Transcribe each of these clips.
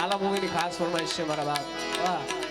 લાલા મૂવીની ખાસ ફરમાઈશ છે મારા બાપ. વાહ.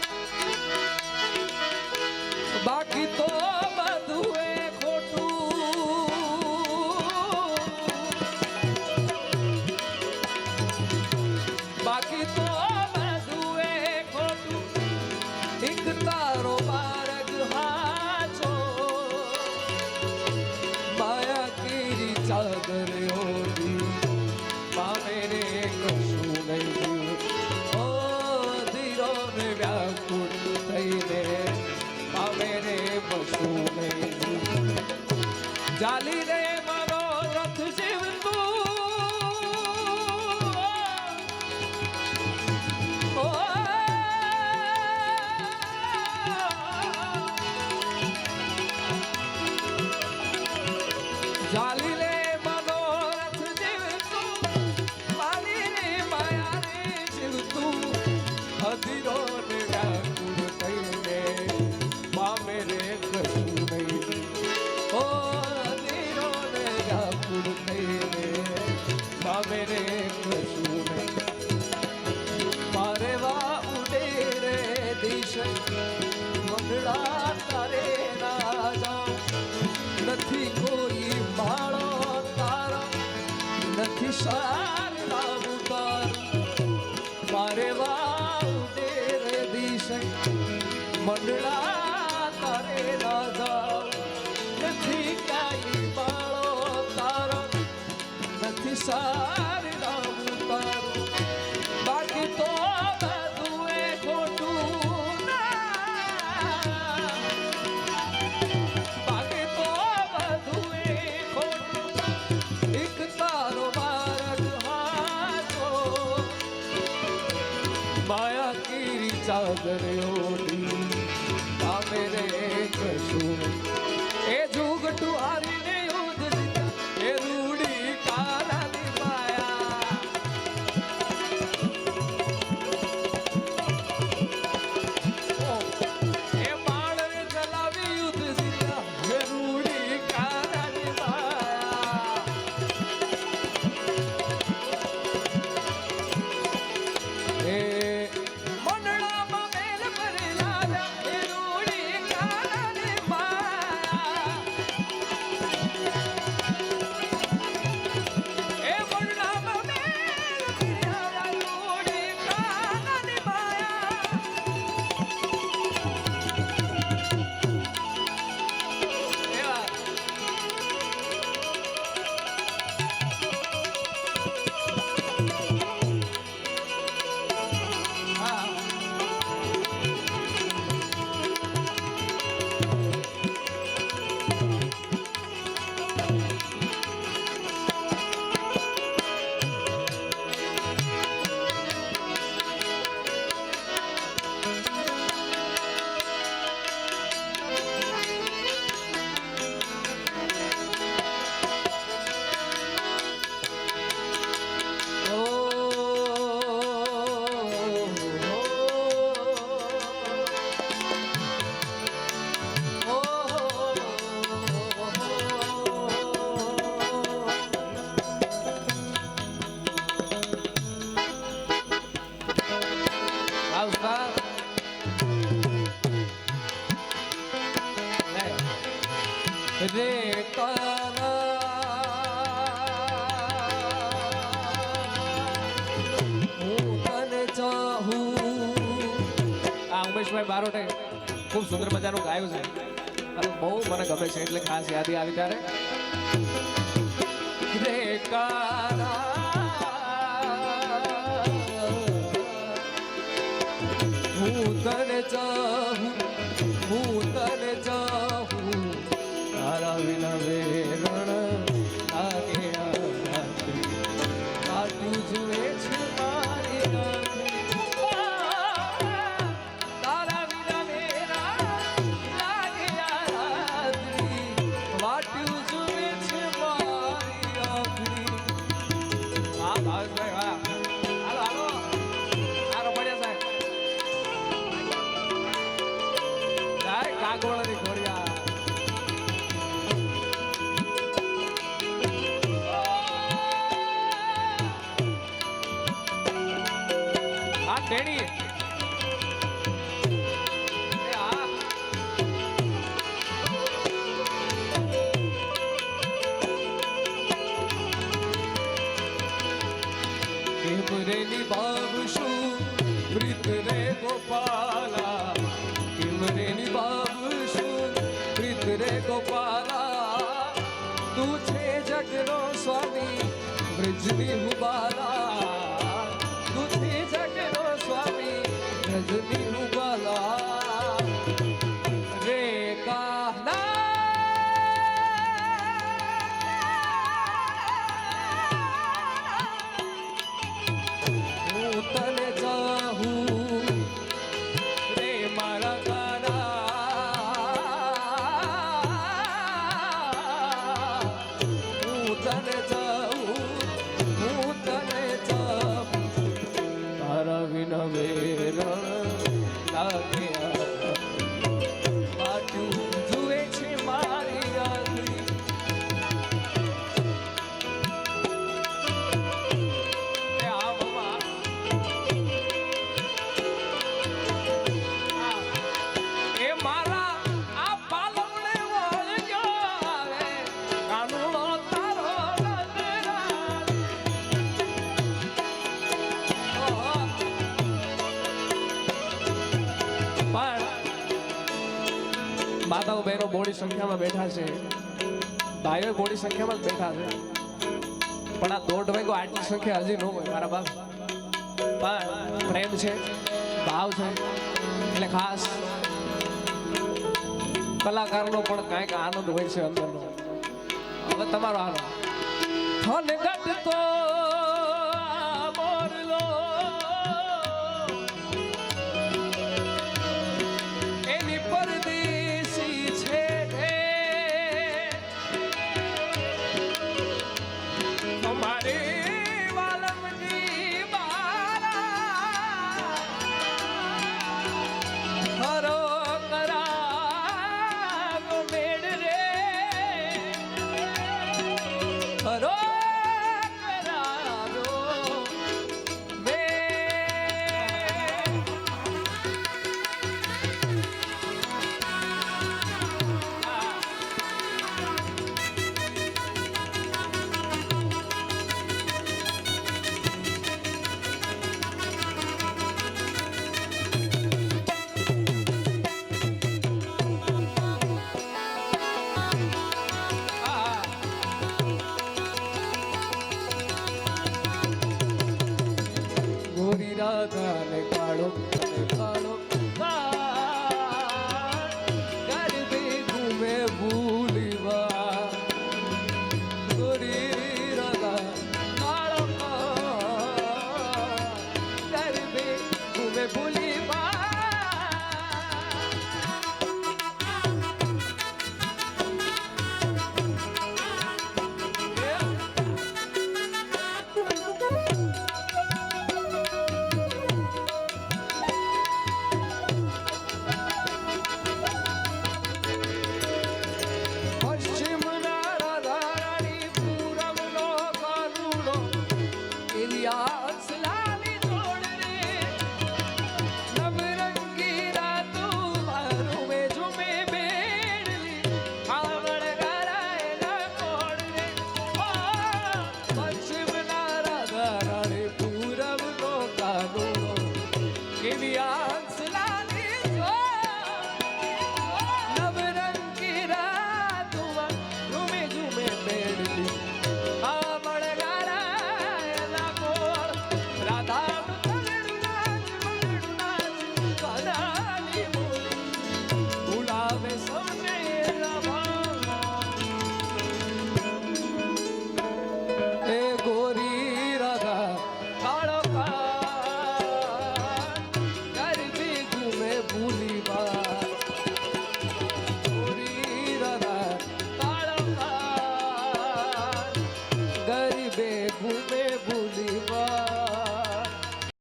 Dalila આવે રે કશું પારેવા ઉડે રે દિશ. મંગળા તારે રાજા. નથી કોઈ માળો તારો. નથી સાર લાવતા પારેવા ઉડે રે દિશ. મંડળા તારે રાજા. નથી કાઈ માળો તારો. નથી સાર नजर हो પરેશભાઈ બારોટે ખૂબ સુંદર મજાનું ગાયું છે. અને બહુ મને ગમે છે, એટલે ખાસ યાદી આવી ત્યારે. હું ભૂતર ચા તેણી. એ બાબુ નિભાવશું પ્રીત રે ગોપાલા. કેમ રે નિભાવશું પ્રીત રે ગોપાલા. તું છે જગનો સ્વામી, બ્રજની હુબાલા બ્રજની માતાઓ બહેનો બોડી સંખ્યામાં બેઠા છે. ભાઈઓ બોડી સંખ્યામાં બેઠા છે. પણ આ દોઢ વાગ્યો આટલી સંખ્યા હજી ન હોય, મારા બાપ. પણ પ્રેમ છે, ભાવ છે, એટલે ખાસ કલાકારનો પણ કાંઈક આનંદ હોય છે અંદરનો. હવે તમારો આનંદ ઘટતો ગોરી રાધા ને કાળો